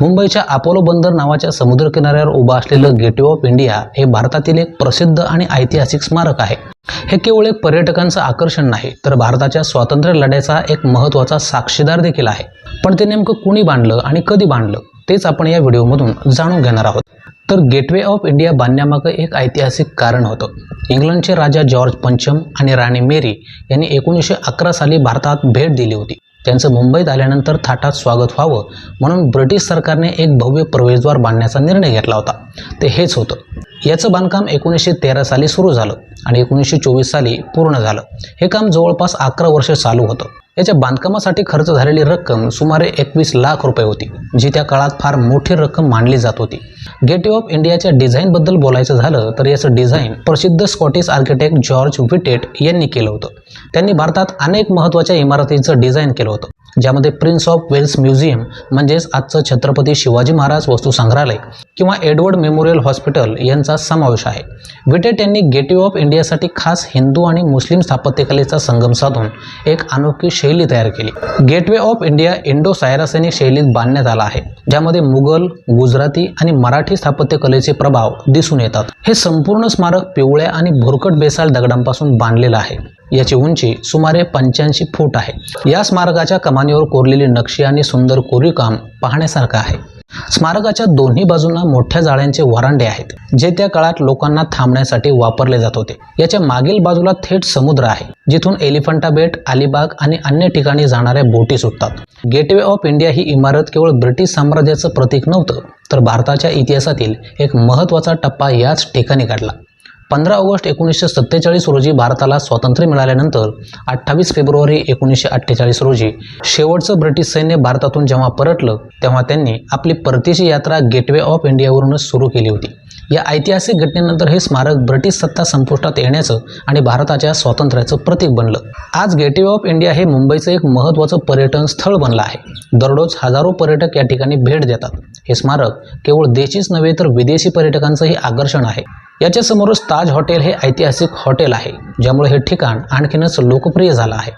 मुंबईच्या अपोलो बंदर नावाच्या समुद्रकिनाऱ्यावर उभं असलेलं गेटवे ऑफ इंडिया हे भारतातील एक प्रसिद्ध आणि ऐतिहासिक स्मारक आहे. हे केवळ एक पर्यटकांचं आकर्षण नाही तर भारताच्या स्वातंत्र्य लढ्याचा एक महत्त्वाचा साक्षीदार देखील आहे. पण ते नेमकं कुणी बांधलं आणि कधी बांधलं तेच आपण या व्हिडिओमधून जाणून घेणार आहोत. तर गेटवे ऑफ इंडिया बांधण्यामागं एक ऐतिहासिक कारण होतं. इंग्लंडचे राजा जॉर्ज पंचम आणि राणी मेरी यांनी एकोणीसशे अकरा साली भारतात भेट दिली होती. त्यांचं मुंबईत आल्यानंतर थाटात स्वागत व्हावं म्हणून ब्रिटिश सरकारने एक भव्य प्रवेशद्वार बांधण्याचा निर्णय घेतला होता. ते हेच होतं. याचं बांधकाम एकोणीसशे तेरा साली सुरू झालं आणि एकोणीसशे चोवीस साली पूर्ण झालं. हे काम जवळपास अकरा वर्ष चालू होतं. याच्या बांधकामासाठी खर्च झालेली रक्कम सुमारे एकवीस लाख रुपये होती जी त्या काळात फार मोठी रक्कम मानली जात होती. गेटवे ऑफ इंडियाच्या डिझाईनबद्दल बोलायचं झालं तर याचं डिझाईन प्रसिद्ध स्कॉटिश आर्किटेक्ट जॉर्ज विटेट यांनी केलं होतं. त्यांनी भारतात अनेक महत्त्वाच्या इमारतींचं डिझाईन केलं होतं. ज्यामध्ये प्रिन्स ऑफ वेल्स म्युझियम म्हणजेच आजचं छत्रपती शिवाजी महाराज वस्तू संग्रहालय किंवा एडवर्ड मेमोरियल हॉस्पिटल यांचा समावेश आहे. विटेट यांनी गेटवे ऑफ इंडियासाठी खास हिंदू आणि मुस्लिम स्थापत्यकलेचा संगम साधून एक अनोखी शैली तयार केली. Gateway of India Indo Saracenic शैलीत बांधण्यात आला आहे ज्यामध्ये मुघल गुजराती आणि मराठी स्थापत्यकलेचे प्रभाव दिसून येतात. हे संपूर्ण स्मारक पिवळ्या आणि भुरकट बेसाल दगडांपासून बांधलेलं आहे. याची उंची सुमारे पंच्याऐंशी फूट आहे. या स्मारकाच्या कमानीवर कोरलेली नक्षी आणि सुंदर कोरीवकाम पाहण्यासारखं आहे. स्मारकाच्या दोन्ही बाजूंना मोठ्या जाळ्यांचे वरांडे आहेत जे त्या काळात लोकांना थांबण्यासाठी वापरले जात होते. याच्या मागील बाजूला थेट समुद्र आहे जिथून एलिफंटा बेट अलिबाग आणि अन्य ठिकाणी जाणाऱ्या बोटी सुटतात. गेटवे ऑफ इंडिया ही इमारत केवळ ब्रिटिश साम्राज्याचं प्रतीक नव्हतं तर भारताच्या इतिहासातील एक महत्त्वाचा टप्पा याच ठिकाणी काढला पंधरा ऑगस्ट एकोणीसशे सत्तेचाळीस रोजी भारताला स्वातंत्र्य मिळाल्यानंतर अठ्ठावीस फेब्रुवारी एकोणीसशे अठ्ठेचाळीस रोजी शेवटचं ब्रिटिश सैन्य भारतातून जेव्हा परतलं तेव्हा त्यांनी आपली परतीची यात्रा गेटवे ऑफ इंडियावरूनच सुरू केली होती. या ऐतिहासिक घटनेनंतर हे स्मारक ब्रिटिश सत्ता संपुष्टात येण्याचं आणि भारताच्या स्वातंत्र्याचं प्रतीक बनलं. आज गेटवे ऑफ इंडिया हे मुंबईचं एक महत्त्वाचं पर्यटन स्थळ बनलं आहे. दररोज हजारो पर्यटक या ठिकाणी भेट देतात. हे स्मारक केवळ देशीच नव्हे तर विदेशी पर्यटकांचंही आकर्षण आहे. याच्या समोरच ताज हॉटेल हे ऐतिहासिक हॉटेल आहे ज्यामुळे हे ठिकाण आणखीनच लोकप्रिय झालं आहे.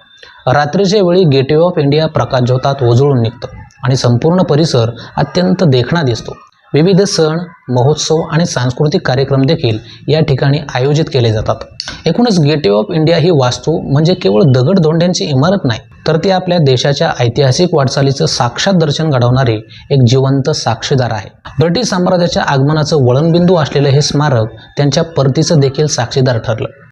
रात्रीच्या वेळी गेटवे ऑफ इंडिया प्रकाशज्योतात उजळून निघतं आणि संपूर्ण परिसर अत्यंत देखणा दिसतो. विविध सण महोत्सव आणि सांस्कृतिक कार्यक्रम देखील या ठिकाणी आयोजित केले जातात. एकूणच गेटवे ऑफ इंडिया ही वास्तू म्हणजे केवळ दगडधोंड्यांची इमारत नाही तर ती आपल्या देशाच्या ऐतिहासिक वाटचालीचं साक्षात दर्शन घडवणारे एक जिवंत साक्षीदार आहे. ब्रिटिश साम्राज्याच्या आगमनाचं वळणबिंदू असलेलं हे स्मारक त्यांच्या परतीचं देखील साक्षीदार ठरलं.